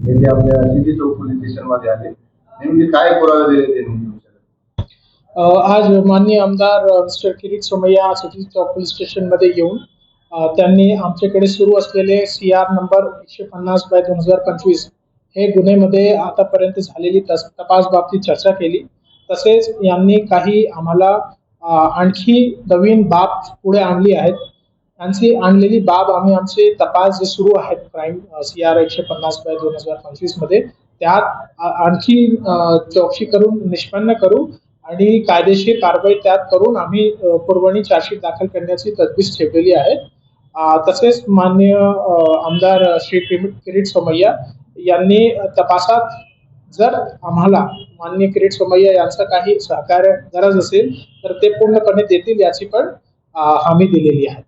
त्यांनी आपल्या सिटी चौक पोलीसमध्ये आले नेमके काय पुरावे दिले ते आज माननीय आमदार मिस्टर किरीट सोमय्या सिटी चौक पोलीस स्टेशनमध्ये येऊन त्यांनी आमच्याकडे सुरू असलेले सी आर नंबर एकशे पन्नास बाय दोन हजार पंचवीस हे गुन्ह्यामध्ये आतापर्यंत झालेली तस तपास बाबतीत चर्चा केली. तसेच यांनी काही आम्हाला आणखी नवीन बाब पुढे आणली आहेत. त्यांची आणलेली बाब आम्ही आमचे तपास जे सुरू आहेत क्राईम सी आर एकशे पन्नास बाय दोन हजार पंचवीसमध्ये त्यात आणखी चौकशी करून निष्पन्न करू आणि कायदेशीर कारवाई त्यात करून आम्ही पुरवणी चार्जशीट दाखल करण्याची तजवीज ठेवलेली आहे. तसेच मान्य आमदार श्री किरीट सोमय्या यांनी तपासात जर आम्हाला मान्य किरीट सोमय्या यांचं काही सहकार्य गरज असेल तर ते पूर्णपणे देतील याची पण हमी दिलेली आहे.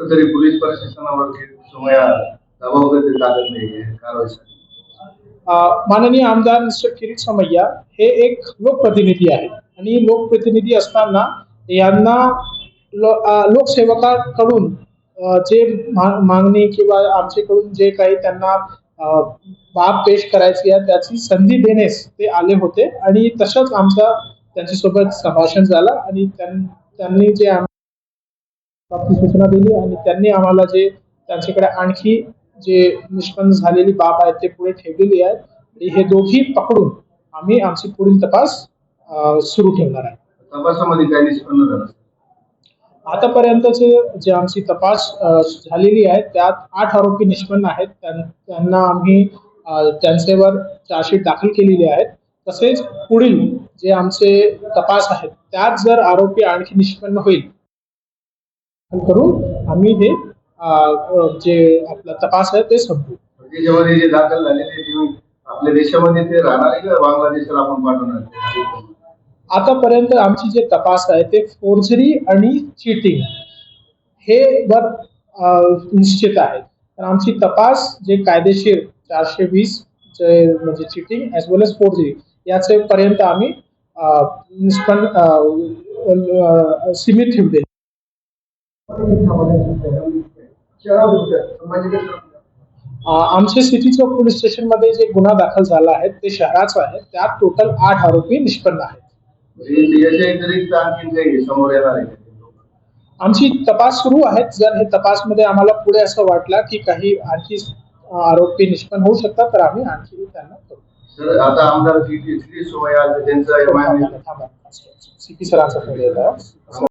कुठेतरी पोलीस प्रशासनावरती दबाव वगैरे कारवाईसाठी माननीय आमदार मिस्टर किरीट समय्या हे एक लोकप्रतिनिधी आहेत. आणि लोकप्रतिनिधी असताना यांना लो, लोकसेवकाकडून जे मा- मागणी किंवा आमच्याकडून जे काही त्यांना बाब पेश करायची आहे त्याची संधी देण्यास ते आले होते. आणि तसंच आमचा त्यांच्यासोबत संभाषण झालं आणि त्यां- त्यांनी जे बाबतीत सूचना दिली आणि त्यांनी आम्हाला जे त्यांच्याकडे आणखी जे निष्पन्न झालेली बाब आहे ते पुढे ठेवलेली आहे आणि हे दोघी पकडून आम्ही आमची पुढील तपास सुरू ठेवणार आहे. तपासामध्ये काय निष्पन्न झालं? आतापर्यंतचे जे आमची तपास झालेली आहे त्यात आठ आरोपी निष्पन्न आहेत. त्यां- त्यांना आम्ही त्यांच्यावर चार्जशीट दाखल केलेली आहे. तसेच पुढील जे आमचे तपास आहेत त्यात जर आरोपी आणखी निष्पन्न होईल करून आम्ही हे अ, जे आपला तपास आहे ते संपवू. त्याच्यामध्ये जे दाखल झालेले ते आपल्या देशामध्ये ते राहणार आहे का? बांगलादेशाला आपण पाठवणार आतापर्यंत आमची जे तपास आहे ते फोर्जरी आणि चिटिंग हे वर निश्चित आहे. तर आमची तपास जे कायदेशीर चारशे वीस जे म्हणजे cheating as well as forgery याचे पर्यंत आम्ही निष्पन्न सीमित ठेवले अ, आमचे सिटी चौक पोलीस स्टेशनमध्ये जे गुन्हा दाखल झाला आहे ते शहराचा आहे. त्यात टोटल आठ आरोपी निष्पन्न आहेत. आहे? आमची तपास सुरू आहेत. जर हे तपासमध्ये आम्हाला पुढे असं वाटलं की काही आणखी आरोपी निष्पन्न होऊ शकतात तर आम्ही आणखी त्यांना करू. आता आमदार सीपी सरांचा आहे